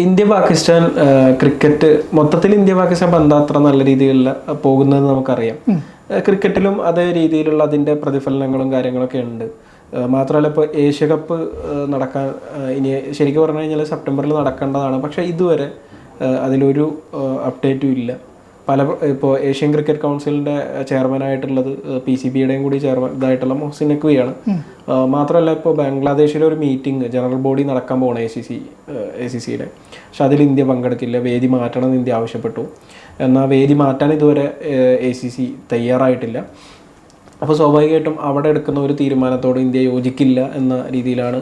India Pakistan cricket മൊത്തത്തിൽ India Pakistan ബന്ധം അത്ര നല്ല രീതിയിൽ പോകുന്നത് നമുക്കറിയാം. ക്രിക്കറ്റിലും അതേ രീതിയിലുള്ള അതിന്റെ പ്രതിഫലനങ്ങളും കാര്യങ്ങളൊക്കെ ഉണ്ട്. മാത്രമല്ല ഇപ്പോൾ ഏഷ്യ കപ്പ് നടക്കാൻ ഇനി ശരിക്കും പറഞ്ഞു കഴിഞ്ഞാൽ സെപ്റ്റംബറിൽ നടക്കേണ്ടതാണ്. പക്ഷേ ഇതുവരെ അതിലൊരു അപ്ഡേറ്റും ഇല്ല. പല ഇപ്പോൾ ഏഷ്യൻ ക്രിക്കറ്റ് കൗൺസിലിന്റെ ചെയർമാനായിട്ടുള്ളത് പി സി ബിയുടെയും കൂടി ചെയർമാൻ ഇതായിട്ടുള്ള മൊഹസിൻ നഖ്വിയാണ് മാത്രമല്ല ഇപ്പോൾ ബംഗ്ലാദേശിലെ ഒരു മീറ്റിംഗ് ജനറൽ ബോഡി നടക്കാൻ പോകണം A C C A C സിയുടെ. പക്ഷെ അതിൽ ഇന്ത്യ പങ്കെടുക്കില്ല വേദി മാറ്റണം എന്ന് ഇന്ത്യ ആവശ്യപ്പെട്ടു. എന്നാൽ വേദി മാറ്റാൻ ഇതുവരെ എ സി സി തയ്യാറായിട്ടില്ല. അപ്പോൾ സ്വാഭാവികമായിട്ടും അവിടെ എടുക്കുന്ന ഒരു തീരുമാനത്തോട് ഇന്ത്യ യോജിക്കില്ല എന്ന രീതിയിലാണ്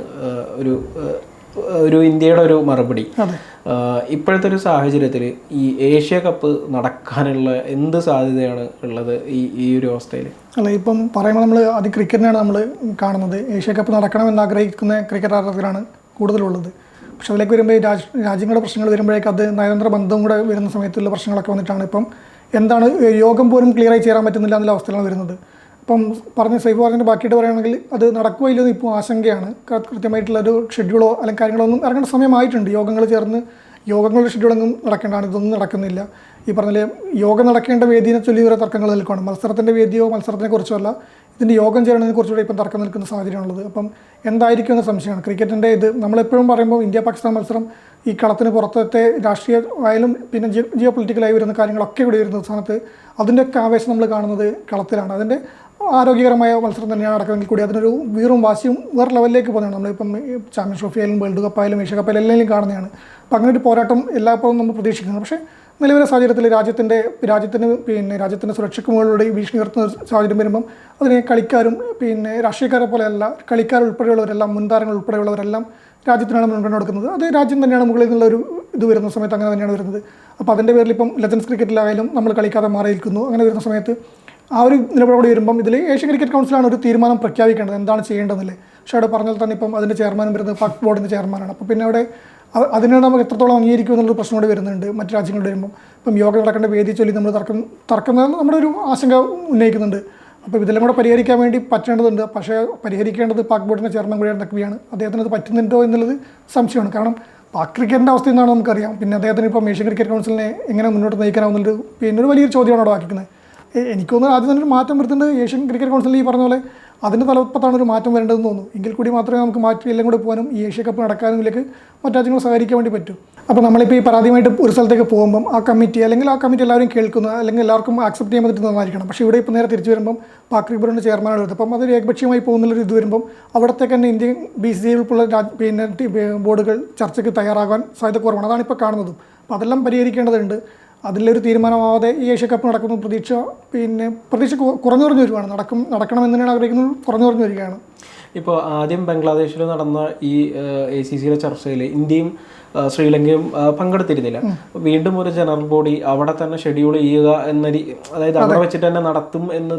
ഒരു ഒരു ഇന്ത്യയുടെ ഒരു മറുപടി. ഇപ്പോഴത്തെ ഒരു സാഹചര്യത്തിൽ ഈ ഏഷ്യ കപ്പ് നടക്കാനുള്ള എന്ത് സാധ്യതയാണ് ഉള്ളത് ഈ ഈ ഒരു അവസ്ഥയിൽ അല്ല ഇപ്പം പറയുമ്പോൾ നമ്മൾ അത് ക്രിക്കറ്റിനാണ് നമ്മൾ കാണുന്നത്. ഏഷ്യ കപ്പ് നടക്കണമെന്ന് ആഗ്രഹിക്കുന്ന ക്രിക്കറ്റ് ആരാധകരാണ് കൂടുതലുള്ളത്. പക്ഷെ അതിലേക്ക് വരുമ്പോൾ രാജ് രാജ്യങ്ങളുടെ പ്രശ്നങ്ങൾ വരുമ്പോഴേക്ക് അത് നയതന്ത്ര ബന്ധം കൂടെ വരുന്ന സമയത്തുള്ള പ്രശ്നങ്ങളൊക്കെ വന്നിട്ടാണ് ഇപ്പം എന്താണ് യോഗം പോലും ക്ലിയറായി ചേരാൻ പറ്റുന്നില്ല എന്നുള്ള അവസ്ഥയിലാണ് വരുന്നത്. അപ്പം പറഞ്ഞ സൈഫ് പറഞ്ഞിട്ട് ബാക്കിയിട്ട് പറയുകയാണെങ്കിൽ അത് നടക്കുമോ ഇല്ലെന്ന് ഇപ്പോൾ ആശങ്കയാണ്. കൃത്യമായിട്ടുള്ളൊരു ഷെഡ്യൂളോ അല്ലെങ്കിൽ കാര്യങ്ങളോ ഒന്നും ഇറങ്ങേണ്ട സമയമായിട്ടുണ്ട്. യോഗങ്ങൾ ചേർന്ന് യോഗങ്ങളുടെ ഷെഡ്യൂളൊന്നും നടക്കേണ്ടതാണ്. ഇതൊന്നും നടക്കുന്നില്ല. ഈ പറഞ്ഞ യോഗം നടക്കേണ്ട വേദിയെ ചൊല്ലി ഓരോ തർക്കങ്ങൾ നിൽക്കുകയാണ് മത്സരത്തിന്റെ വേദിയോ മത്സരത്തിനെ കുറിച്ചോ അല്ല. ഇതിന്റെ യോഗം ചേരുന്നതിനെ കുറിച്ചുകൂടെ ഇപ്പം തർക്കം നിൽക്കുന്ന സാഹചര്യമാണുള്ളത്. അപ്പം എന്തായിരിക്കും എന്ന സംശയമാണ്. ക്രിക്കറ്റിന്റെ ഇത് നമ്മളെപ്പോഴും പറയുമ്പോൾ ഇന്ത്യ പാകിസ്ഥാൻ മത്സരം ഈ കളത്തിന് പുറത്തത്തെ രാഷ്ട്രീയമായാലും പിന്നെ ജിയോ ജിയോ പൊളിറ്റിക്കലായി വരുന്ന കാര്യങ്ങളൊക്കെ ഇവിടെ വരുന്ന സ്ഥാനത്ത് അതിന്റെയൊക്കെ ആവേശം നമ്മൾ കാണുന്നത് കളത്തിലാണ്. അതിന്റെ ആരോഗ്യകരമായ മത്സരം തന്നെയാണ് നടക്കുന്നതെങ്കിൽ കൂടി അതിനൊരു വീറും വാശിയും വേറെ ലെവലിലേക്ക് പോകുന്നതാണ്. നമ്മളിപ്പം ചാമ്പ്യൻസ് ചാമ്പ്യൻ ട്രോഫി ആയാലും വേൾഡ് കപ്പ് ആയാലും ഏഷ്യ കപ്പ് ആയാലും എല്ലാം കാണുന്നതാണ്. അപ്പം അങ്ങനെ ഒരു പോരാട്ടം എല്ലായ്പ്പോഴും നമ്മൾ പ്രതീക്ഷിക്കുന്നത് പക്ഷേ നിലവിലെ സാഹചര്യത്തിൽ രാജ്യത്തിന്റെ രാജ്യത്തിന് പിന്നെ രാജ്യത്തിന്റെ സുരക്ഷയ്ക്ക് മുകളിലൂടെ ഭീഷണി ഉയർത്തുന്ന സാഹചര്യം വരുമ്പം അതിനെ കളിക്കാരും പിന്നെ രാഷ്ട്രീയക്കാരെ പോലെയല്ല കളിക്കാർ ഉൾപ്പെടെയുള്ളവരെല്ലാം മുൻതാരങ്ങൾ ഉൾപ്പെടെയുള്ളവരെല്ലാം രാജ്യത്തിനാണ് മുൻഗണന കൊടുക്കുന്നത്. അത് രാജ്യം തന്നെയാണ് മുകളിൽ നിന്നുള്ള ഒരു ഇത് വരുന്ന സമയത്ത് അങ്ങനെ തന്നെയാണ് വരുന്നത്. അപ്പോൾ അതിന്റെ പേരിൽ ഇപ്പം ലെജൻസ് ക്രിക്കറ്റിലായാലും നമ്മൾ കളിക്കാതെ മാറിയിരിക്കുന്നു. അങ്ങനെ വരുന്ന സമയത്ത് ആ ഒരു നിലപാടോടെ വരുമ്പം ഇതിൽ ഏഷ്യൻ ക്രിക്കറ്റ് കൗൺസിലാണ് ഒരു തീരുമാനം പ്രഖ്യാപിക്കേണ്ടത് എന്താണ് ചെയ്യേണ്ടതെന്നില്ലേ. പക്ഷേ അവിടെ പറഞ്ഞാൽ തന്നെ ഇപ്പം അതിന്റെ ചെയർമാനും വരുന്നത് ഫാക്ട് ബോർഡിന്റെ ചെയർമാനാണ്. അപ്പോൾ പിന്നെ അവിടെ അതിനെ നമുക്ക് എത്രത്തോളം അംഗീകരിക്കും എന്നുള്ളൊരു പ്രശ്നം കൂടി വരുന്നുണ്ട് മറ്റു രാജ്യങ്ങളിൽ വരുമ്പോൾ ഇപ്പം യോഗ നടക്കേണ്ട വേദി ചൊല്ലി നമ്മൾ തർക്കം തർക്കുന്നത് നമ്മുടെ ഒരു ആശങ്ക ഉന്നയിക്കുന്നുണ്ട്. അപ്പോൾ ഇതെല്ലാം കൂടെ പരിഹരിക്കാൻ വേണ്ടി പറ്റേണ്ടതുണ്ട്. പക്ഷേ പരിഹരിക്കേണ്ടത് പാക് ബോർഡിന്റെ ചെയർമാൻ കൂടിയാണ് നഖ്വിയാണ് അദ്ദേഹത്തിന് അത് പറ്റുന്നുണ്ടോ എന്നുള്ളത് സംശയമാണ്. കാരണം പാക് ക്രിക്കറ്റിന്റെ അവസ്ഥ എന്നാണ് നമുക്കറിയാം. പിന്നെ അദ്ദേഹത്തിന് ഇപ്പം ഏഷ്യൻ ക്രിക്കറ്റ് കൗൺസിലിനെ എങ്ങനെ മുന്നോട്ട് നയിക്കാനാവുന്നുണ്ട് പിന്നെ ഒരു വലിയൊരു ചോദ്യമാണ് അവിടെ ആക്കിക്കുന്നത് എ- എനിക്ക് തോന്നുന്നത് ആദ്യം തന്നെ ഒരു മാറ്റം വരുത്തേണ്ടത് ഏഷ്യൻ ക്രിക്കറ്റ് കൗൺസിലിൽ ഈ പറഞ്ഞ പോലെ അതിന്റെ തലപ്പത്താണ് ഒരു മാറ്റം വരേണ്ടതെന്ന് തോന്നുന്നു. എങ്കിൽ കൂടി മാത്രമേ നമുക്ക് മാറ്റി എല്ലാം കൂടെ പോകാനും ഈ ഏഷ്യ കപ്പ് നടക്കാനും ഇതിലേക്ക് മറ്റു രാജ്യങ്ങൾ സഹകരിക്കാൻ വേണ്ടി പറ്റും. അപ്പോൾ നമ്മളിപ്പോൾ ഈ പരാതിയുമായിട്ട് ഒരു സ്ഥലത്തേക്ക് പോകുമ്പം ആ കമ്മിറ്റി അല്ലെങ്കിൽ ആ കമ്മിറ്റി എല്ലാവരും കേൾക്കുന്ന അല്ലെങ്കിൽ എല്ലാവർക്കും ആക്സെപ്റ്റ് ചെയ്യാൻ പറ്റുന്ന നന്നായിരിക്കണം. പക്ഷേ ഇവിടെ ഇപ്പോൾ നേരെ തിരിച്ചു വരുമ്പം പാക് ക്രിക്കറ്റിന്റെ ചെയർമാനാണ് എടുത്തത് അപ്പം അതൊരു ഏകപക്ഷീയമായി പോകുന്നുള്ളൊരു ഇത് വരുമ്പം അവിടത്തേക്ക് തന്നെ ഇന്ത്യൻ ബി സി ഉൾപ്പെടെ പിന്നെ ബോർഡുകൾ ചർച്ചയ്ക്ക് തയ്യാറാകാൻ സാധ്യത കുറവാണ്. അതാണ് ഇപ്പോൾ കാണുന്നതും. അപ്പോൾ അതെല്ലാം പരിഹരിക്കേണ്ടതുണ്ട്. അതിലൊരു തീരുമാനമാവാതെ ഈ ഏഷ്യ കപ്പ് നടക്കുന്നു പ്രതീക്ഷ പിന്നെ പ്രതീക്ഷ കുറഞ്ഞു കുറഞ്ഞു വരുവാണ് നടക്കും നടക്കണമെന്ന് തന്നെയാണ് ആഗ്രഹിക്കുന്നത്. കുറഞ്ഞു കുറഞ്ഞു വരികയാണ്. ഇപ്പോൾ ആദ്യം ബംഗ്ലാദേശിൽ നടന്ന ഈ എ സി സിയിലെ ചർച്ചയിൽ ഇന്ത്യയും ശ്രീലങ്കയും പങ്കെടുത്തിരുന്നില്ല. വീണ്ടും ഒരു ജനറൽ ബോഡി അവിടെ തന്നെ ഷെഡ്യൂൾ ചെയ്യുക എന്ന അതായത് അവിടെ വെച്ചിട്ട് തന്നെ നടത്തും എന്ന്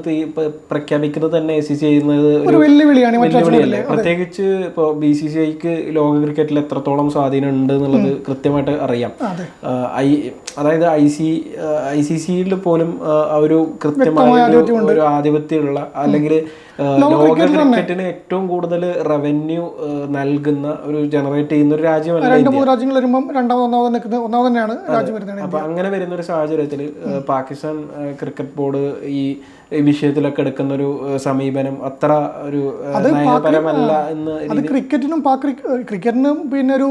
പ്രഖ്യാപിക്കുന്നത് തന്നെ എ സി സി ചെയ്യുന്നത് ഒരു വെല്ലുവിളിയാണ് വെല്ലുവിളിയല്ലേ? പ്രത്യേകിച്ച് ഇപ്പോൾ ബി സി സി ഐക്ക് ലോക ക്രിക്കറ്റിൽ എത്രത്തോളം സ്വാധീനം ഉണ്ട് എന്നുള്ളത് കൃത്യമായിട്ട് അറിയാം. ഐ അതായത് ഐ സി ഐ സി സിയിൽ പോലും ഒരു കൃത്യമായ ഒരു- ആധിപത്യമുള്ള അല്ലെങ്കിൽ ലോക ക്രിക്കറ്റിന് ഏറ്റവും കൂടുതൽ റവന്യൂ നൽകുന്ന ഒരു ജനറേറ്റ് ചെയ്യുന്ന ഒരു രാജ്യമല്ല രാജ്യങ്ങൾ വരുമ്പം രണ്ടാമത് ഒന്നാമത് നിൽക്കുന്നത് ഒന്നാമത് തന്നെയാണ് രാജ്യം വരുന്നത് അപ്പൊ അങ്ങനെ വരുന്ന ഒരു സാഹചര്യത്തിൽ പാകിസ്ഥാൻ ക്രിക്കറ്റ് ബോർഡ് ഈ വിഷയത്തിലൊക്കെ എടുക്കുന്ന ഒരു സമീപനം അത്ര ഒരു നയപരമല്ല എന്ന് അത് ക്രിക്കറ്റിനും പാക് ക്രിക്കറ്റിനും പിന്നെ ഒരു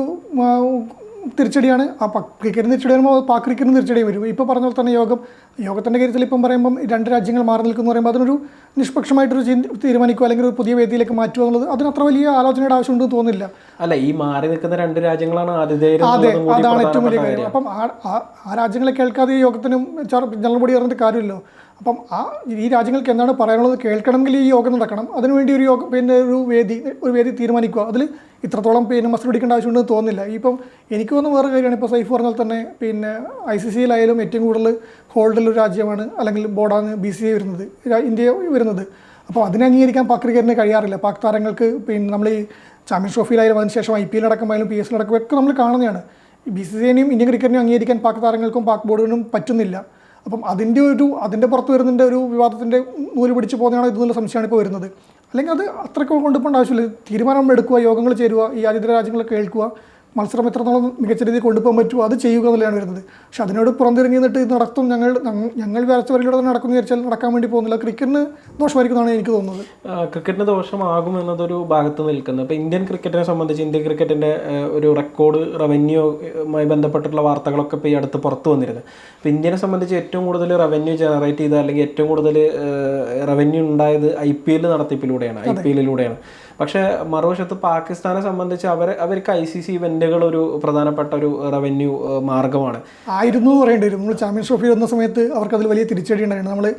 തിരിച്ചടിയാണ്. ആ ക്രിക്കറ്റിന് തിരിച്ചടി വരുമ്പോൾ പാക് ക്രിക്കറ്റിന് തിരിച്ചടി വരും. ഇപ്പോൾ പറഞ്ഞ പോലെ തന്നെ യോഗം യോഗത്തിന്റെ കാര്യത്തിൽ ഇപ്പം പറയുമ്പം രണ്ട് രാജ്യങ്ങൾ മാറി നിൽക്കുന്നു പറയുമ്പോൾ അതിനൊരു നിഷ്പക്ഷമായിട്ടൊരു തീരുമാനിക്കുക അല്ലെങ്കിൽ ഒരു പുതിയ വേദിയിലേക്ക് മാറ്റുക എന്നുള്ളത് അതിന് അത്ര വലിയ ആലോചനയുടെ ആവശ്യമുണ്ടെന്ന് തോന്നുന്നില്ല. അല്ല ഈ മാറി നിൽക്കുന്ന രണ്ട് രാജ്യങ്ങളാണ് അതെ അതാണ് ഏറ്റവും വലിയ കാര്യം. അപ്പം ആ- രാജ്യങ്ങളെ കേൾക്കാതെ ഈ യോഗത്തിനും ജനറൽ ബോഡി പറഞ്ഞിട്ട് കാര്യമില്ലല്ലോ. അപ്പം ആ ഈ രാജ്യങ്ങൾക്ക് എന്താണ് പറയാനുള്ളത് കേൾക്കണമെങ്കിൽ ഈ യോഗം നടക്കണം. അതിനുവേണ്ടി ഒരു യോഗം പിന്നെ ഒരു വേദി ഒരു വേദി തീരുമാനിക്കുക. അതിൽ ഇത്രത്തോളം പിന്നെ മസ്റ്റ് പിടിക്കേണ്ട ആവശ്യമുണ്ടെന്ന് തോന്നുന്നില്ല. ഇപ്പം എനിക്ക് തോന്നുന്ന വേറെ കാര്യമാണ്. ഇപ്പോൾ സൈഫ് പറഞ്ഞാൽ തന്നെ പിന്നെ ഐ സി സിയിലായാലും ഏറ്റവും കൂടുതൽ ഹോൾഡുള്ള രാജ്യമാണ് അല്ലെങ്കിൽ ബോർഡാണ് ബി സി ഐ വരുന്നത്. ഇന്ത്യ വരുന്നത്. അപ്പോൾ അതിനെ അംഗീകരിക്കാൻ പാക് ക്രിക്കറ്റിന് കഴിയാറില്ല. പാക് താരങ്ങൾക്ക് പിന്നെ നമ്മൾ ഈ ചാമ്പ്യൻസ് ട്രോഫിയിലായാലും അതിനുശേഷം ഐ പി എൽ അടക്കമായാലും പി എസ് അടക്കം ഒക്കെ നമ്മൾ കാണുന്നതാണ്. ബി സി സി എനെയും ഇന്ത്യൻ ക്രിക്കറ്റിനെയും അംഗീകരിക്കാൻ പാക് താരങ്ങൾക്കും പാക് ബോർഡിനും പറ്റുന്നില്ല. അപ്പം അതിന്റെ ഒരു അതിന്റെ പുറത്ത് വരുന്നതിന്റെ ഒരു വിവാദത്തിന്റെ നൂൽ പിടിച്ച് പോകുന്നതാണ് ഇതെന്നുള്ള സംശയമാണ് ഇപ്പോൾ വരുന്നത്. അല്ലെങ്കിൽ അത് അത്രയ്ക്ക് കൊണ്ടുപോകേണ്ട ആവശ്യമില്ല. തീരുമാനം എടുക്കുക യോഗങ്ങൾ ചേരുക ഈ ആതിഥ്യ രാജ്യങ്ങൾ കേൾക്കുക മത്സരം എത്രത്തോളം മികച്ച രീതിയിൽ കൊണ്ടുപോകാൻ പറ്റുമോ അത് ചെയ്യുക എന്നുള്ളതാണ് വരുന്നത്. പക്ഷെ അതിനോട് പുറന്തിറങ്ങി നിന്നിട്ട് ഇത് നടത്തും. ഞങ്ങൾ ഞങ്ങൾ- വരച്ച വരയിലൂടെ നടക്കുന്നു വിചാരിച്ചാൽ നടക്കാൻ വേണ്ടി പോകുന്നില്ല. ക്രിക്കറ്റിന് ദോഷമായിരിക്കുന്നതാണ് എനിക്ക് തോന്നുന്നത്. ക്രിക്കറ്റിന് ദോഷമാകും എന്നതൊരു ഭാഗത്ത് നിൽക്കുന്നത്. ഇപ്പോൾ ഇന്ത്യൻ ക്രിക്കറ്റിനെ സംബന്ധിച്ച് ഇന്ത്യൻ ക്രിക്കറ്റിന്റെ ഒരു റെക്കോർഡ് റവന്യൂമായി ബന്ധപ്പെട്ടിട്ടുള്ള വാർത്തകളൊക്കെ ഇപ്പോൾ ഈ അടുത്ത് പുറത്തു വന്നിരുന്നത് അപ്പോൾ ഇന്ത്യനെ സംബന്ധിച്ച് ഏറ്റവും കൂടുതൽ റവന്യൂ ജനറേറ്റ് ചെയ്ത അല്ലെങ്കിൽ ഏറ്റവും കൂടുതൽ റവന്യൂ ഉണ്ടായത് ഐ പി എൽ നടത്തിപ്പിലൂടെയാണ്. ഐ പി എല്ലിലൂടെയാണ്. പക്ഷേ മറുവശത്ത് പാകിസ്ഥാനെ സംബന്ധിച്ച് അവർ അവർക്ക് ഐ സി സി ഇവന്റുകൾ ഒരു പ്രധാനപ്പെട്ട ഒരു റവന്യൂ മാർഗമാണ്. ആയിരുന്നു പറയേണ്ടി വരും. നമ്മൾ ചാമ്പ്യൻസ് ട്രോഫി വന്ന സമയത്ത് അവർക്ക് അതിൽ വലിയ തിരിച്ചടി ഉണ്ടായിരുന്നു. നമ്മൾ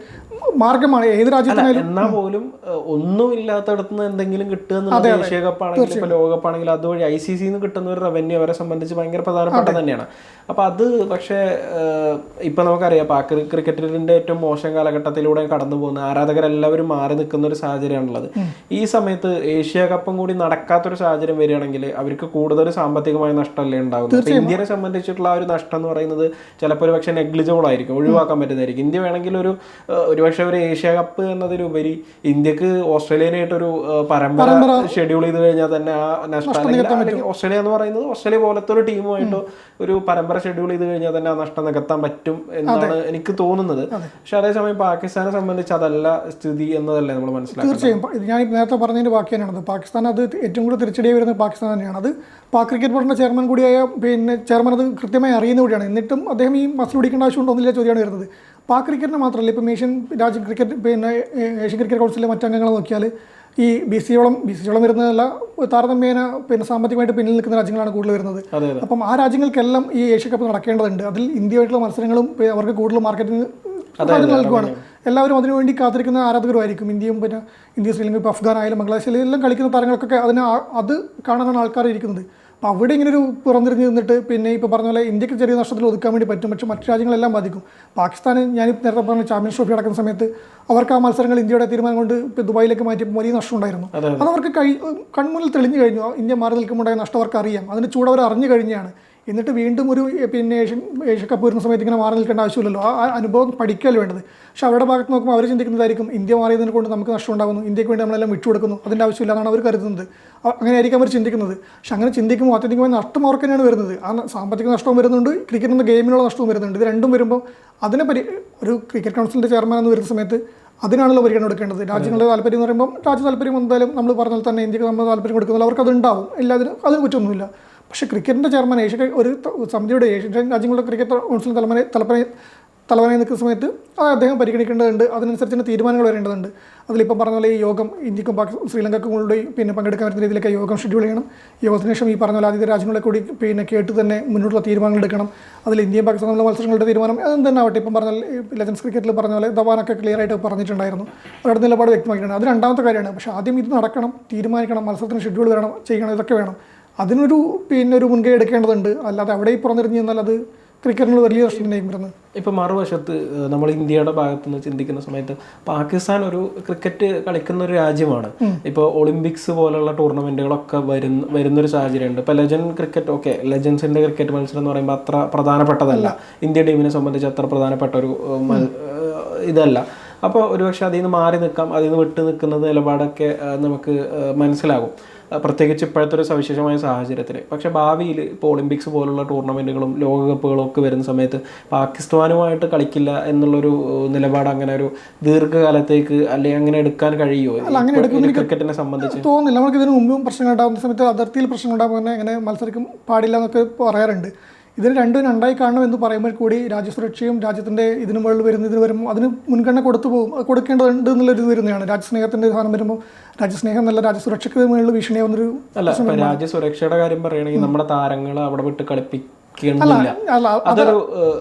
മാർഗമാണ്. ഏത് രാജ്യത്തിനായാലും എന്നാൽ പോലും ഒന്നും ഇല്ലാത്തടത്ത് നിന്ന് എന്തെങ്കിലും കിട്ടുക എന്നുള്ളത് ദേശീയ കപ്പാണെങ്കിലും ഇപ്പോൾ ലോകകപ്പാണെങ്കിലും അതുവഴി ഐ സി സിന്ന് കിട്ടുന്ന ഒരു റവന്യൂ അവരെ സംബന്ധിച്ച് ഭയങ്കര പ്രധാനപ്പെട്ട തന്നെയാണ്. അപ്പോൾ അത് പക്ഷേ ഇപ്പം നമുക്കറിയാം പാക് ക്രിക്കറ്റിന്റെ ഏറ്റവും മോശം കാലഘട്ടത്തിലൂടെ കടന്നു പോകുന്ന ആരാധകരെല്ലാവരും മാറി നിൽക്കുന്ന ഒരു സാഹചര്യമാണുള്ളത്. ഈ സമയത്ത് ഏഷ്യ കപ്പും കൂടി നടക്കാത്തൊരു സാഹചര്യം വരികയാണെങ്കിൽ അവർക്ക് കൂടുതൽ സാമ്പത്തികമായ നഷ്ടമല്ലേ ഉണ്ടാകുന്നത് ഇന്ത്യനെ സംബന്ധിച്ചിട്ടുള്ള ഒരു നഷ്ടം എന്ന് പറയുന്നത് ചിലപ്പോൾ ഒരു പക്ഷേ നെഗ്ലിജിബിൾ ആയിരിക്കും ഒഴിവാക്കാൻ പറ്റുന്നതായിരിക്കും. ഇന്ത്യ വേണമെങ്കിൽ ഒരു ഒരു ഒരുപക്ഷെ ഒരു ഏഷ്യ കപ്പ് എന്നതിലുപരി ഇന്ത്യയ്ക്ക് ഓസ്ട്രേലിയനായിട്ടൊരു ഒരു പരമ്പര ഷെഡ്യൂൾ ചെയ്ത് കഴിഞ്ഞാൽ തന്നെ ആ നഷ്ടം അല്ലെങ്കിൽ ഓസ്ട്രേലിയ എന്ന് പറയുന്നത് ഓസ്ട്രേലിയ പോലത്തെ ഒരു ടീമുമായിട്ടോ ഒരു പരമ്പര ഷെഡ്യൂൾ ചെയ്ത് കഴിഞ്ഞാൽ തന്നെ ആ നഷ്ടം നികത്താൻ പറ്റും എന്നാണ് എനിക്ക് തോന്നുന്നത്. പക്ഷെ അതേസമയം പാകിസ്ഥാനെ സംബന്ധിച്ച് അതല്ല സ്ഥിതി എന്നതല്ലേ നമ്മൾ മനസ്സിലാക്കുന്നത്? തീർച്ചയായും. ഞാൻ നേരത്തെ പറഞ്ഞതിന്റെ ബാക്കി തന്നെയാണ്. പാകിസ്ഥാൻ അത് ഏറ്റവും കൂടുതൽ തിരിച്ചടിയായി വരുന്നത് പാകിസ്ഥാൻ തന്നെയാണ്. അത് പാക് ക്രിക്കറ്റ് ബോർഡിന്റെ ചെയർമാൻ കൂടിയായ പിന്നെ ചെയർമാൻ അത് കൃത്യമായി അറിയുന്ന കൂടിയാണ്. എന്നിട്ടും അദ്ദേഹം ഈ മസിൽ പിടിക്കേണ്ട ആവശ്യമുണ്ടോ എന്നില്ല ചോദ്യമാണ് വരുന്നത്. പാക് ക്രിക്കറ്റിന് മാത്രമല്ല ഇപ്പം ഏഷ്യൻ രാജ്യ ക്രിക്കറ്റ് പിന്നെ ഏഷ്യൻ ക്രിക്കറ്റ് കൗൺസിലിലെ മറ്റംഗങ്ങളെ നോക്കിയാൽ ഈ ബി സിയോളം ബി സിയോളം വരുന്നതല്ല താരതമ്യേന പിന്നെ സാമ്പത്തികമായിട്ട് പിന്നിൽ നിൽക്കുന്ന രാജ്യങ്ങളാണ് കൂടുതൽ വരുന്നത്. അപ്പം ആ രാജ്യങ്ങൾക്കെല്ലാം ഈ ഏഷ്യ കപ്പ് നടക്കേണ്ടതുണ്ട്. അതിൽ ഇന്ത്യയായിട്ടുള്ള മത്സരങ്ങളും അവർക്ക് കൂടുതൽ മാർക്കറ്റിംഗ് പ്രാധാന്യം നൽകുവാണ്. എല്ലാവരും അതിനുവേണ്ടി കാത്തിരിക്കുന്ന ആരാധകരുമായിരിക്കും. ഇന്ത്യയും പിന്നെ ഇന്ത്യ ശ്രീലങ്ക ഇപ്പോൾ അഫ്ഗാൻ ആയാലും ബംഗ്ലാദേശിൽ എല്ലാം കളിക്കുന്ന താരങ്ങൾക്കൊക്കെ അതിന് അത് കാണാനാണ് ആൾക്കാർ ഇരിക്കുന്നത് അപ്പോൾ അവിടെ ഇങ്ങനെ ഒരു പുറംതിരിഞ്ഞ് നിന്നിട്ട് പിന്നെ ഇപ്പോൾ പറഞ്ഞ പോലെ ഇന്ത്യയ്ക്ക് ചെറിയ നഷ്ടത്തിൽ ഒതുക്കാൻ വേണ്ടി പറ്റും. പക്ഷേ മറ്റു രാജ്യങ്ങളെല്ലാം ബാധിക്കും. പാകിസ്ഥാൻ ഞാൻ നേരത്തെ പറഞ്ഞ ചാമ്പ്യൻസ് ട്രോഫി നടക്കുന്ന സമയത്ത് അവർക്ക് ആ മത്സരങ്ങൾ ഇന്ത്യയുടെ തീരുമാനം കൊണ്ട് ഇപ്പോൾ ദുബായിലേക്ക് മാറ്റിയപ്പോൾ വലിയ നഷ്ടം ഉണ്ടായിരുന്നു. അത് അവർക്ക് കൺമുന്നിൽ തെളിഞ്ഞു കഴിഞ്ഞു. ഇന്ത്യ മാറി നിൽക്കുമ്പോണ്ടായ നഷ്ടം അവർക്ക് അറിയാം. അതിന് ചൂട് അവർ അറിഞ്ഞു കഴിഞ്ഞാണ്. എന്നിട്ട് വീണ്ടും ഒരു പിന്നെ ഏഷ്യൻ ഏഷ്യ കപ്പ് വരുന്ന സമയത്ത് ഇങ്ങനെ മാറി നിൽക്കേണ്ട ആവശ്യമില്ലല്ലോ. ആ അനുഭവം പഠിക്കുകയല്ല വേണ്ടത്? പക്ഷെ അവരുടെ ഭാഗത്ത് നോക്കുമ്പോൾ അവർ ചിന്തിക്കുന്നതായിരിക്കും ഇന്ത്യ മാറിയതിനെ കൊണ്ട് നമുക്ക് നഷ്ടം ഉണ്ടാകുന്നു ഇന്ത്യയ്ക്ക് വേണ്ടി നമ്മളെല്ലാം വിട്ടുകൊടുക്കുന്നു അതിന്റെ ആവശ്യമില്ല എന്നാണ് അവർ കരുതുന്നത്. അങ്ങനെ ആയിരിക്കും അവർ ചിന്തിക്കുന്നത്. പക്ഷെ അങ്ങനെ ചിന്തിക്കുമ്പോൾ ആത്യന്തികമായി നഷ്ടം അവർക്ക് തന്നെയാണ് വരുന്നത്. ആ സാമ്പത്തിക നഷ്ടവും വരുന്നുണ്ട് ക്രിക്കറ്റ് എന്ന ഗെയിമിനുള്ള നഷ്ടവും വരുന്നുണ്ട്. ഇത് രണ്ടും വരുമ്പോൾ അതിനെ പരി ഒരു ക്രിക്കറ്റ് കൗൺസിലിന്റെ ചെയർമാൻ എന്ന് വരുന്ന സമയത്ത് അതിനാണല്ലോ പരിഗണന കൊടുക്കേണ്ടത്. രാജ്യങ്ങളുടെ താല്പര്യം എന്ന് പറയുമ്പോൾ രാജ്യ താല്പര്യം എന്തായാലും നമ്മൾ പറഞ്ഞാൽ തന്നെ ഇന്ത്യയ്ക്ക് നമ്മൾ താല്പര്യം കൊടുക്കുന്നില്ല അവർക്ക് അത് ഉണ്ടാവും. എല്ലാത്തിനും അതിന് കുറ്റമൊന്നുമില്ല പക്ഷേ ക്രിക്കറ്റിന്റെ ചെയർമാൻ ഏഷ്യ ഒരു സമിതിയുടെ ഏഷ്യൻ രാജ്യങ്ങളുടെ ക്രിക്കറ്റ് കൗൺസിൽ തലമുറ തലപ്പന തലവനായി നിൽക്കുന്ന സമയത്ത് അത് അദ്ദേഹം പരിഗണിക്കേണ്ടതുണ്ട്. അതിനനുസരിച്ച് തന്നെ തീരുമാനങ്ങൾ വരേണ്ടതുണ്ട്. അതിലിപ്പം പറഞ്ഞ പോലെ ഈ യോഗം ഇന്ത്യക്കും പാകിസ്ഥാൻ ശ്രീലങ്കക്കും കൂടി പിന്നെ പങ്കെടുക്കാൻ പറ്റുന്ന രീതിയിലൊക്കെ യോഗം ഷെഡ്യൂൾ ചെയ്യണം. യോഗത്തിന് ശേഷം ഈ പറഞ്ഞ പോലെ ആദ്യത്തെ രാജ്യങ്ങളെ കൂടി പിന്നെ കേട്ട് തന്നെ മുന്നോട്ടുള്ള തീരുമാനങ്ങൾ എടുക്കണം. അതിൽ ഇന്ത്യയും പാകിസ്ഥാൻ തമ്മിലുള്ള മത്സരങ്ങളുടെ തീരുമാനം അതും തന്നെ ആവട്ടെ. ഇപ്പം പറഞ്ഞാൽ ലെജൻസ് ക്രിക്കറ്റിൽ പറഞ്ഞ പോലെ ധവാനൊക്കെ ക്ലിയർ ആയിട്ട് പറഞ്ഞിട്ടുണ്ടായിരുന്നു. അവരുടെ നിലപാട് വ്യക്തമാക്കിയിട്ടുണ്ട്. അത് രണ്ടാമത്തെ കാര്യമാണ്. പക്ഷേ ആദ്യം ഇത് നടക്കണം തീരുമാനിക്കണം മത്സരത്തിന് ഷെഡ്യൂൾ വരണം ചെയ്യണം ഇതൊക്കെ വേണം. അതിനൊരു പിന്നെ ഒരു മുൻകൈ എടുക്കേണ്ടതുണ്ട്. അല്ലാതെ അവിടെ ഈ പുറത്തിരിഞ്ഞ് എന്നാൽ അത് ക്രിക്കറ്റിനുള്ള വലിയ പ്രശ്നം തന്നെയും വരുന്നത്. ഇപ്പൊ മറുവശത്ത് നമ്മൾ ഇന്ത്യയുടെ ഭാഗത്ത് നിന്ന് ചിന്തിക്കുന്ന സമയത്ത് പാകിസ്ഥാൻ ഒരു ക്രിക്കറ്റ് കളിക്കുന്ന ഒരു രാജ്യമാണ്. ഇപ്പോൾ ഒളിമ്പിക്സ് പോലുള്ള ടൂർണമെന്റുകളൊക്കെ വരുന്ന വരുന്നൊരു സാഹചര്യമുണ്ട്. ഇപ്പോൾ ലെജൻഡ് ക്രിക്കറ്റ് ഓക്കെ ലെജൻസിന്റെ ക്രിക്കറ്റ് മത്സരം എന്ന് പറയുമ്പോൾ അത്ര പ്രധാനപ്പെട്ടതല്ല. ഇന്ത്യ ടീമിനെ സംബന്ധിച്ച് അത്ര പ്രധാനപ്പെട്ട ഒരു ഇതല്ല. അപ്പോൾ ഒരുപക്ഷെ അതിൽ നിന്ന് മാറി നിൽക്കാം അതിൽ നിന്ന് വിട്ടു നിൽക്കുന്ന നിലപാടൊക്കെ നമുക്ക് മനസ്സിലാകും. പ്രത്യേകിച്ച് ഇപ്പോഴത്തെ ഒരു സവിശേഷമായ സാഹചര്യത്തിൽ. പക്ഷേ ഭാവിയിൽ ഇപ്പോൾ ഒളിമ്പിക്സ് പോലുള്ള ടൂർണമെന്റുകളും ലോകകപ്പുകളും ഒക്കെ വരുന്ന സമയത്ത് പാകിസ്ഥാനുമായിട്ട് കളിക്കില്ല എന്നുള്ളൊരു നിലപാട് അങ്ങനെ ഒരു ദീർഘകാലത്തേക്ക് അല്ലെങ്കിൽ അങ്ങനെ എടുക്കാൻ കഴിയുമോ? ക്രിക്കറ്റിനെ സംബന്ധിച്ച്. തോന്നുന്നില്ല. നമുക്ക് ഇതിന് മുമ്പും പ്രശ്നങ്ങൾ ഉണ്ടാകുന്ന സമയത്ത് അതിർത്തിയിൽ പ്രശ്നങ്ങൾ ഉണ്ടാകുമ്പോൾ തന്നെ ഇങ്ങനെ മത്സരിക്കും പാടില്ല എന്നൊക്കെ പറയാറുണ്ട്. ഇതിന് രണ്ടും രണ്ടായി കാണണം എന്ന് പറയുമ്പോൾ കൂടി രാജ്യസുരക്ഷയും രാജ്യത്തിന്റെ ഇതിന് മുകളിൽ വരുന്ന ഇതിന് വരുമ്പോൾ അതിന് മുൻഗണന കൊടുത്തു പോകും. കൊടുക്കേണ്ടതുണ്ട് എന്നുള്ളൊരു വരുന്നതാണ്. രാജ്യസ്നേഹത്തിന്റെ സാധനം വരുമ്പോൾ രാജ്യസ്നേഹം നല്ല രാജ്യസുരക്ഷയ്ക്ക് മുകളിൽ ഭീഷണിയാവുന്നൊരു അല്ല രാജ്യസുരക്ഷയുടെ കാര്യം പറയുകയാണെങ്കിൽ നമ്മുടെ താരങ്ങൾ അവിടെ വിട്ട് കളിപ്പി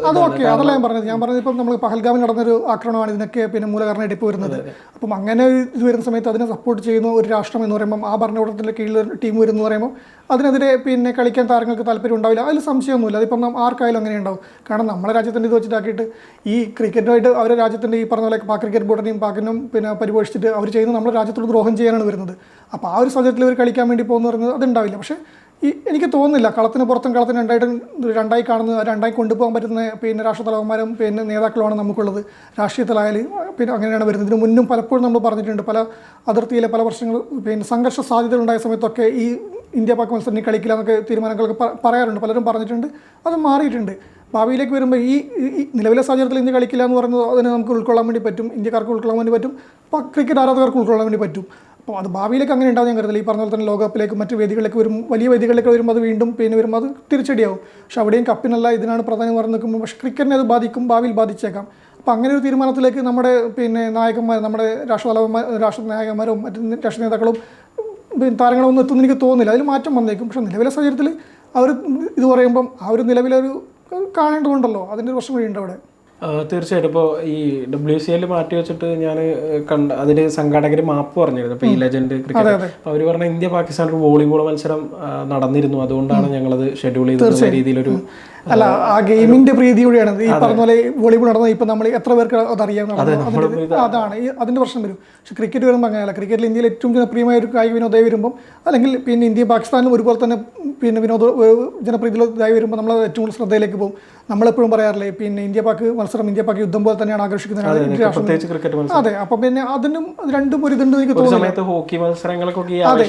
അത് ഓക്കെ അതല്ല ഞാൻ പറഞ്ഞത്. ഞാൻ പറഞ്ഞത് ഇപ്പം നമ്മൾ പഹൽഗാമിൽ നടന്നൊരു ആക്രമണമാണ് ഇതിനൊക്കെ പിന്നെ മൂലകാരണമായിട്ട് ഇപ്പോൾ വരുന്നത്. അപ്പം അങ്ങനെ ഇത് വരുന്ന സമയത്ത് അതിനെ സപ്പോർട്ട് ചെയ്യുന്ന ഒരു രാഷ്ട്രം എന്ന് പറയുമ്പോൾ ആ ഭരണകൂടത്തിന്റെ കീഴിൽ ഒരു ടീം വരുന്നു പറയുമ്പോൾ അതിനെതിരെ പിന്നെ കളിക്കാൻ താരങ്ങൾക്ക് താല്പര്യം ഉണ്ടാവില്ല. അതിൽ സംശയമൊന്നുമില്ല. അതിപ്പം നം- ആർക്കായാലും അങ്ങനെ ഉണ്ടാവും. കാരണം നമ്മുടെ രാജ്യത്തിന്റെ ഇത് വെച്ചിട്ടാക്കിയിട്ട് ഈ ക്രിക്കറ്റുമായിട്ട് അവരുടെ രാജ്യത്തിന്റെ ഈ പറഞ്ഞ പോലെ പാക് ക്രിക്കറ്റ് ബോർഡിനെയും പാക്കിനും പിന്നെ പരിപോഷിച്ചിട്ട് അവർ ചെയ്യുന്നത് നമ്മുടെ രാജ്യത്തോട് ദ്രോഹം ചെയ്യാനാണ് വരുന്നത്. അപ്പോൾ ആ ഒരു സാഹചര്യത്തിൽ ഇവർ കളിക്കാൻ വേണ്ടി പോകുന്നു പറയുന്നത് അതുണ്ടാവില്ല പക്ഷേ ഈ എനിക്ക് തോന്നുന്നില്ല. കളത്തിന് പുറത്തും കളത്തിന് രണ്ടായിട്ടും രണ്ടായി കാണുന്നത് രണ്ടായി കൊണ്ടുപോകാൻ പറ്റുന്ന പിന്നെ രാഷ്ട്ര തലവന്മാരും പിന്നെ നേതാക്കളുമാണ് നമുക്കുള്ളത്. രാഷ്ട്രീയത്തിലായാലും പിന്നെ അങ്ങനെയാണ് വരുന്നത്. ഇതിന് മുന്നും പലപ്പോഴും നമ്മൾ പറഞ്ഞിട്ടുണ്ട്. പല അതിർത്തിയിലെ പല പ്രശ്നങ്ങൾ പിന്നെ സംഘർഷ സാധ്യതകളുണ്ടായ സമയത്തൊക്കെ ഈ ഇന്ത്യ പാക് മത്സരം ഇനി കളിക്കില്ല എന്നൊക്കെ തീരുമാനങ്ങളൊക്കെ പറയാറുണ്ട്. പലരും പറഞ്ഞിട്ടുണ്ട്. അത് മാറിയിട്ടുണ്ട്. ഭാവിയിലേക്ക് വരുമ്പോൾ ഈ നിലവിലെ സാഹചര്യത്തിൽ ഇന്ത്യ കളിക്കില്ല എന്ന് പറയുന്നത് അതിനെ നമുക്ക് ഉൾക്കൊള്ളാൻ വേണ്ടി പറ്റും. ഇന്ത്യക്കാർക്ക് ഉൾക്കൊള്ളാൻ വേണ്ടി പറ്റും. ക്രിക്കറ്റ് ആരാധകർക്ക് ഉൾക്കൊള്ളാൻ വേണ്ടി പറ്റും. അപ്പോൾ അത് ഭാവിയിലേക്ക് അങ്ങനെ ഉണ്ടാവും ഞാൻ കരുതില്ല ഈ പറഞ്ഞ പോലെ തന്നെ ലോകകപ്പിലേക്ക് മറ്റ് വേദികളിലേക്ക് വരും വലിയ വേദികളിലേക്ക് വരുമ്പോൾ അത് വീണ്ടും പിന്നെ വരുമ്പോൾ അത് തിരിച്ചടിയാവും. പക്ഷെ അവിടെയും കപ്പിനല്ല ഇതിനാണ് പ്രധാനം പറഞ്ഞു നിൽക്കുമ്പോൾ. പക്ഷേ ക്രിക്കറ്റിനെ അത് ബാധിക്കും ഭാവിയിൽ ബാധിച്ചേക്കാം. അപ്പോൾ അങ്ങനെ ഒരു തീരുമാനത്തിലേക്ക് നമ്മുടെ പിന്നെ നായകന്മാർ നമ്മുടെ രാഷ്ട്രതലവന്മാർ രാഷ്ട്ര നായകന്മാരും മറ്റ് രാഷ്ട്രീയ നേതാക്കളും താരങ്ങളൊന്നും എത്തുമെന്ന് എനിക്ക് തോന്നുന്നില്ല. അതിൽ മാറ്റം വന്നേക്കും. പക്ഷേ നിലവിലെ സാഹചര്യത്തിൽ അവർ ഇത് പറയുമ്പം ആ ഒരു നിലവിലൊരു കാണേണ്ടതുണ്ടല്ലോ. അതിന്റെ ഒരു പ്രശ്നം വഴിയുണ്ട് അവിടെ. തീർച്ചയായിട്ടും. ഇപ്പോൾ ഈ ഡബ്ല്യു സി എൽ മാറ്റി വെച്ചിട്ട് ഞാൻ കണ്ട അതിന് സംഘാടകർ മാപ്പ് പറഞ്ഞിരുന്നു. ഇപ്പോൾ ഈ ലെജൻഡ് ക്രിക്കറ്റ് അപ്പോൾ അവർ പറഞ്ഞ ഇന്ത്യ പാകിസ്ഥാൻ ഒരു വോളിബോൾ മത്സരം നടന്നിരുന്നു. അതുകൊണ്ടാണ് ഞങ്ങളത് ഷെഡ്യൂൾ ചെയ്ത രീതിയിലൊരു അല്ല ആ ഗെയിമിന്റെ പ്രീതി കൂടിയാണ്. ഈ പറഞ്ഞ പോലെ വോളിബോൾ നടന്നത് ഇപ്പൊ നമ്മൾ എത്ര പേർക്ക് അതറിയാം? അതാണ്. ഈ അതിന്റെ പ്രശ്നം വരും. പക്ഷെ ക്രിക്കറ്റ് വരുമ്പോൾ അങ്ങനെയല്ല. ക്രിക്കറ്റിൽ ഇന്ത്യയിൽ ഏറ്റവും ജനപ്രിയമായ ഒരു കായിക വിനോദമായി വരുമ്പോൾ അല്ലെങ്കിൽ പിന്നെ ഇന്ത്യ പാകിസ്ഥാനിലും ഒരുപോലെ തന്നെ പിന്നെ വിനോദ ജനപ്രീതിയിലായി വരുമ്പോൾ നമ്മൾ ഏറ്റവും കൂടുതൽ ശ്രദ്ധയിലേക്ക് പോകും. നമ്മളെപ്പോഴും പറയാറില്ലേ പിന്നെ ഇന്ത്യ പാക്ക് മത്സരം ഇന്ത്യ പാക്ക് യുദ്ധം പോലെ തന്നെയാണ് ആകർഷിക്കുന്നത് അതെ അപ്പൊ പിന്നെ അതിനും രണ്ടും ഒരു ഇതുണ്ട് എനിക്ക് തോന്നുന്നു ഹോക്കി മത്സരങ്ങൾക്കൊക്കെ അത്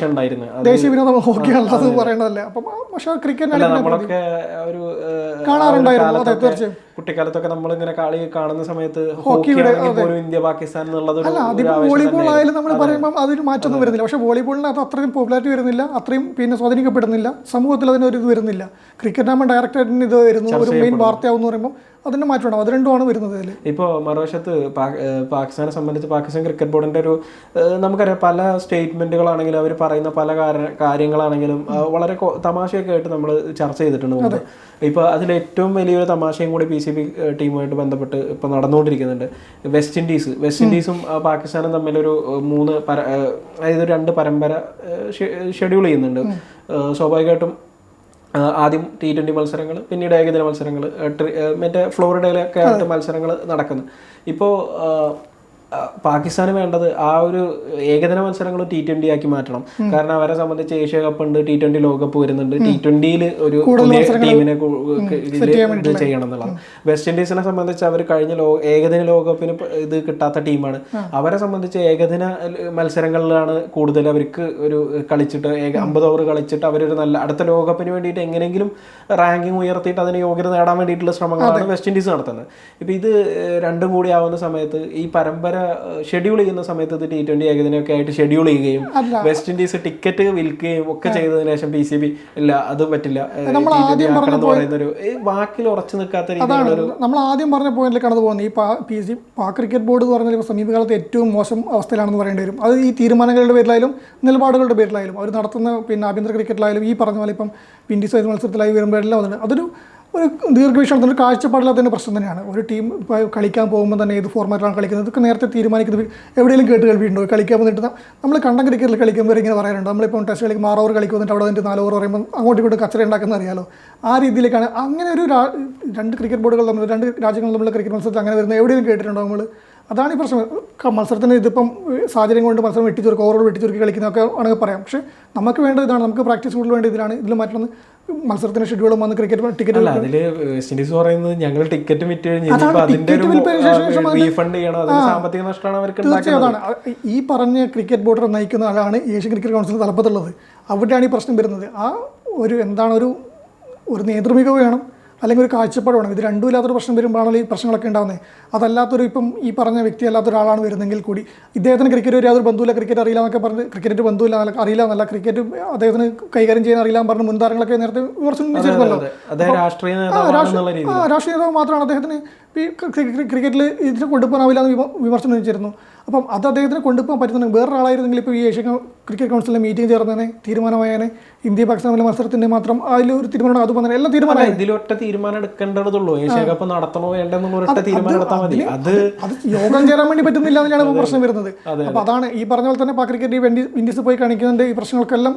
ദേശീയ വിനോദം ഹോക്കിയാണുള്ളത് പറയേണ്ടതല്ല അപ്പം പക്ഷേ ക്രിക്കറ്റ് കാണാറുണ്ടായിരുന്നു, അതെ, തീർച്ചയായും. കുട്ടിക്കാലത്തൊക്കെ നമ്മൾ ഇങ്ങനെ കളി കാണുന്ന സമയത്ത് ഇന്ത്യ പാകിസ്ഥാൻ എന്നുള്ളത് അല്ല വോളിബോൾ ആയാലും നമ്മൾ പറയുമ്പോൾ അതൊരു മാറ്റമൊന്നും വരുന്നില്ല. പക്ഷേ വോളിബോളിന് അത് അത്രയും പോപ്പുലാരിറ്റി വരുന്നില്ല. അത്രയും പിന്നെ സ്വാധീനിക്കപ്പെടുന്നില്ല. സമൂഹത്തിൽ അതിനൊരു ഇത് വരുന്നില്ല. ക്രിക്കറ്റ് ആകുമ്പോൾ ഡയറക്റ്റായിട്ട് ഇത് വരുന്നു. ഒരു മെയിൻ വാർത്തയാവും പറയുമ്പോൾ അതിന്റെ മാറ്റം അത് രണ്ടുമാണ് വരുന്നത് ഇതിൽ ഇപ്പോൾ മറുവശത്ത് പാകിസ്ഥാനെ സംബന്ധിച്ച് പാകിസ്ഥാൻ ക്രിക്കറ്റ് ബോർഡിന്റെ ഒരു നമുക്കറിയാം പല സ്റ്റേറ്റ്മെന്റുകളാണെങ്കിലും അവർ പറയുന്ന പല കാര്യ- കാര്യങ്ങളാണെങ്കിലും വളരെ തമാശയൊക്കെ ആയിട്ട് നമ്മൾ ചർച്ച ചെയ്തിട്ടുണ്ട് മുമ്പ്. ഇപ്പോൾ അതിൽ ഏറ്റവും വലിയൊരു തമാശയും കൂടി പി സി ബി ടീമുമായിട്ട് ബന്ധപ്പെട്ട് ഇപ്പോൾ നടന്നുകൊണ്ടിരിക്കുന്നുണ്ട്. West Indies. വെസ്റ്റ് ഇൻഡീസും പാകിസ്ഥാനും തമ്മിലൊരു മൂന്ന് പര അതായത് രണ്ട് പരമ്പര ഷെഡ്യൂൾ ചെയ്യുന്നുണ്ട്. സ്വാഭാവികമായിട്ടും ആദ്യം ടി ട്വന്റി മത്സരങ്ങൾ പിന്നീട് ഏകദിന മത്സരങ്ങൾ മറ്റേ ഫ്ലോറിഡയിലൊക്കെ ആയിട്ട് മത്സരങ്ങൾ നടക്കുന്നത് ഇപ്പോൾ പാകിസ്ഥാന് വേണ്ടത് ആ ഒരു ഏകദിന മത്സരങ്ങൾ ടി ട്വന്റി ആക്കി മാറ്റണം. കാരണം അവരെ സംബന്ധിച്ച് ഏഷ്യ കപ്പ് ഉണ്ട് ടി ട്വന്റി ലോകകപ്പ് വരുന്നുണ്ട്. ടി ട്വന്റിയിൽ ഒരു പുതിയ ടീമിനെ ഇത് ചെയ്യണം എന്നുള്ളത് വെസ്റ്റ് ഇൻഡീസിനെ സംബന്ധിച്ച് അവർ കഴിഞ്ഞ ലോ ഏകദിന ലോകകപ്പിന് ഇത് കിട്ടാത്ത ടീമാണ്. അവരെ സംബന്ധിച്ച് ഏകദിന മത്സരങ്ങളിലാണ് കൂടുതൽ അവർക്ക് ഒരു കളിച്ചിട്ട് അമ്പത് ഓവർ കളിച്ചിട്ട് അവരൊരു നല്ല അടുത്ത ലോകകപ്പിന് വേണ്ടിയിട്ട് എങ്ങനെയെങ്കിലും റാങ്കിങ് ഉയർത്തിയിട്ട് അതിന് യോഗ്യത നേടാൻ വേണ്ടിയിട്ടുള്ള ശ്രമങ്ങളാണ് വെസ്റ്റ് ഇൻഡീസ് നടത്തുന്നത്. ഇപ്പൊ ഇത് രണ്ടും കൂടി ആവുന്ന സമയത്ത് ഈ പരമ്പര ഷെഡ്യൂൾ ചെയ്യുന്ന സമയത്ത് ഇത് ടി ട്വന്റി ഏകദിനമൊക്കെ ആയിട്ട് ഷെഡ്യൂൾ ചെയ്യുകയും വെസ്റ്റ് ഇൻഡീസ് ടിക്കറ്റ് വിൽക്കുകയും ഒക്കെ ചെയ്തതിനു ശേഷം പി സി ബി ഇല്ല അത് പറ്റില്ല. ഏഹ്, T20 ആക്കണം എന്ന് പറയുന്ന ഒരു ഈ വാക്കിൽ ഉറച്ചു നിൽക്കാത്ത രീതിയിലുള്ള നമ്മൾ ആദ്യം പറഞ്ഞ പോയിന്റിൽ കടന്നു പോകുന്നത്. ഈ പാ സി പാക് ക്രിക്കറ്റ് ബോർഡ് എന്ന് പറഞ്ഞാൽ സമീപകാലത്ത് ഏറ്റവും മോശം അവസ്ഥയിലാണെന്ന് പറയേണ്ടി വരും. അത് ഈ തീരുമാനങ്ങളുടെ പേരിലായാലും നിലപാടുകളുടെ പേരിലായാലും. അവർ നടത്തുന്ന പിന്നെ ആഭ്യന്തര ക്രിക്കറ്റിലായാലും ഈ പറഞ്ഞ പോലെ ഇപ്പം വിൻഡീസ് മത്സരത്തിലായി വരുമ്പോഴെല്ലാം അതൊരു ഒരു ദീർഘവീക്ഷണത്തിന്റെ കാഴ്ചപ്പാടില്ലാത്തതിന്റെ പ്രശ്നം തന്നെയാണ്. ഒരു ടീം ഇപ്പോൾ കളിക്കാൻ പോകുമ്പോൾ തന്നെ ഏത് ഫോർമാറ്റിലാണ് കളിക്കുന്നത്? ഇതൊക്കെ നേരത്തെ തീരുമാനിക്കുന്നത് എവിടെയെങ്കിലും കേട്ട് കേൾവിയുണ്ടോ? കളിക്കാൻ വന്നിട്ട് നമ്മൾ കണ്ടം ക്രിക്കറ്റിൽ കളിക്കുമ്പോൾ ഇങ്ങനെ പറയാറുണ്ട്. നമ്മളിപ്പോൾ ടെസ്റ്റ് കളിക്കുമ്പോൾ ആറ് ഓവർ കളിക്കും എന്നിട്ട് അവിടെ വന്നിട്ട് നാല് ഓവർ പറയുമ്പോൾ അങ്ങോട്ടും ഇങ്ങോട്ടും കച്ചറ ഉണ്ടാക്കുന്ന അറിയാലോ. ആ രീതിയിലേക്കാണ് അങ്ങനെ ഒരു രണ്ട് ക്രിക്കറ്റ് ബോർഡുകൾ തമ്മിൽ രണ്ട് രാജ്യങ്ങൾ തമ്മിലുള്ള ക്രിക്കറ്റ് മത്സരത്തിൽ അങ്ങനെ വരുന്നത് എവിടെയും കേട്ടിട്ടുണ്ടോ നമ്മൾ അതാണ് ഈ പ്രശ്നം. മത്സരത്തിന് ഇതിപ്പം സാഹചര്യം കൊണ്ട് മത്സരം വെട്ടിച്ചുരുക്കുക ഓവറോൾ വെട്ടിച്ചുരുക്കി കളിക്കുന്നതൊക്കെ ആണെങ്കിൽ പറയാം. പക്ഷേ നമുക്ക് വേണ്ടത് ഇതാണ്. നമുക്ക് പ്രാക്ടീസ് കൂടുതൽ വേണ്ട ഇതിലാണ്. ഇതിൽ മറ്റൊന്ന് മത്സരത്തിന് ഷെഡ്യൂളും വന്ന് ക്രിക്കറ്റ് ടിക്കറ്റ് അതിൽ അതിൽ വെസ്റ്റ് ഇൻഡീസ് പറയുന്നത് ഞങ്ങൾ ടിക്കറ്റ് വിറ്റ് സാമ്പത്തിക നഷ്ടമാണ് അവർക്ക് തീർച്ചയായും ഈ പറഞ്ഞ ക്രിക്കറ്റ് ബോർഡർ നയിക്കുന്ന ആളാണ് ഏഷ്യൻ ക്രിക്കറ്റ് കൗൺസിൽ തലപ്പത്തുള്ളത്. അവിടെയാണ് ഈ പ്രശ്നം വരുന്നത്. ആ ഒരു എന്താണ് ഒരു ഒരു നേതൃമികവ് വേണം. അല്ലെങ്കിൽ ഒരു കാഴ്ചപ്പാട് വേണം. ഇത് രണ്ടും ഇല്ലാത്തൊരു പ്രശ്നം വരുമ്പോഴാണല്ലോ ഈ പ്രശ്നങ്ങളൊക്കെ ഉണ്ടാകുന്നത് അതല്ലാത്തൊരു ഇപ്പം ഈ പറഞ്ഞ വ്യക്തി അല്ലാത്ത ഒരാളാണ് വരുന്നെങ്കിൽ കൂടി ഇദ്ദേഹത്തിന് ക്രിക്കറ്റ് ഒരു യാതൊരു ബന്ധുവില്ല ക്രിക്കറ്റ് അറിയില്ല എന്നൊക്കെ പറഞ്ഞ് ക്രിക്കറ്റ് ബന്ധുവില്ല അറിയില്ല എന്നല്ല ക്രിക്കറ്റ് അദ്ദേഹത്തിന് കൈകാര്യം ചെയ്യാൻ അറിയില്ല പറഞ്ഞ് മുൻതാരങ്ങളൊക്കെ നേരത്തെ വിമർശനം ഉന്നയിച്ചിരുന്നല്ലോ അതെ. അദ്ദേഹം രാഷ്ട്രീയ നേതാവ് മാത്രമാണ് അദ്ദേഹത്തിന് ഈ ക്രിക്കറ്റിൽ ഇതിന് കൊണ്ടുപോകാനാവില്ല എന്ന് വിമർശനം ഉന്നയിച്ചിരുന്നു അപ്പം അത് അദ്ദേഹത്തിന് കൊണ്ടുപോകാൻ പറ്റുന്നുണ്ട് വേറൊരാളായിരുന്നെങ്കിൽ ഇപ്പോൾ ഈ ഏഷ്യൻ ക്രിക്കറ്റ് കൗൺസിലിലെ മീറ്റിംഗ് ചേർന്നതിനെ തീരുമാനമായതിനെ ഇന്ത്യ പാകിസ്ഥാൻ തമ്മിലെ മത്സരത്തിന്റെ മാത്രം അതിലൊരു ഒരു തീരുമാനം അത് വന്നത് എല്ലാം തീരുമാനം ഇതിലൊറ്റ തീരുമാനം എടുക്കേണ്ടതുള്ളൂ. ഏഷ്യ കപ്പ് നടത്തണോ വേണ്ടെന്നുള്ള തീരുമാനം എടുത്താൽ മതി. അത് അത് യോഗം ചേരാൻ വേണ്ടി പറ്റുന്നില്ല എന്നാണ് ഇപ്പോൾ പ്രശ്നം വരുന്നത്. അപ്പോൾ അതാണ് ഈ പറഞ്ഞ പോലെ തന്നെ ക്രിക്കറ്റ് വിൻഡീസ് പോയി കാണിക്കുന്നുണ്ട് ഈ പ്രശ്നങ്ങൾക്കെല്ലാം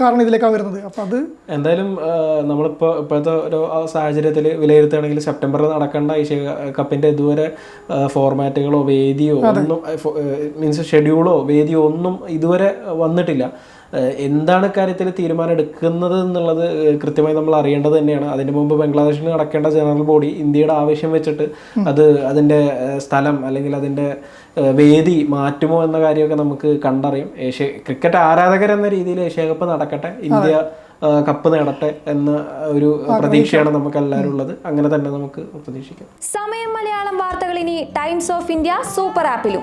കാരണം ഇതിലേക്കാണ് വരുന്നത്. അപ്പോൾ അത് എന്തായാലും നമ്മളിപ്പോ ഇപ്പോഴത്തെ ഒരു സാഹചര്യത്തിൽ വിലയിരുത്തുകയാണെങ്കിൽ സെപ്റ്റംബറിൽ നടക്കേണ്ട ഏഷ്യ കപ്പിന്റെ ഇതുവരെ ഫോർമാറ്റുകളോ വേദിയോ ഒന്നും മീൻസ് ഷെഡ്യൂളോ വേദിയോ ഒന്നും ഇതുവരെ വന്നിട്ടില്ല. എന്താണ് കാര്യത്തിൽ തീരുമാനം എടുക്കുന്നത് എന്നുള്ളത് കൃത്യമായി നമ്മൾ അറിയേണ്ടത് തന്നെയാണ്. അതിന് മുമ്പ് ബംഗ്ലാദേശിൽ നടക്കേണ്ട ജനറൽ ബോഡി ഇന്ത്യയുടെ ആവശ്യം വെച്ചിട്ട് അത് അതിന്റെ സ്ഥലം അല്ലെങ്കിൽ അതിന്റെ വേദി മാറ്റുമോ എന്ന കാര്യമൊക്കെ നമുക്ക് കണ്ടറിയാം. ഏഷ്യ ക്രിക്കറ്റ് ആരാധകർ എന്ന രീതിയിൽ ഏഷ്യ കപ്പ് നടക്കട്ടെ ഇന്ത്യ കപ്പ് നേടട്ടെ എന്ന ഒരു പ്രതീക്ഷയാണ് നമുക്ക് എല്ലാവരും ഉള്ളത്. അങ്ങനെ തന്നെ നമുക്ക് പ്രതീക്ഷിക്കാം. സമയം മലയാളം വാർത്തകൾ ഇനി ടൈംസ് ഓഫ് ഇന്ത്യ സൂപ്പർ ആപ്പിലും.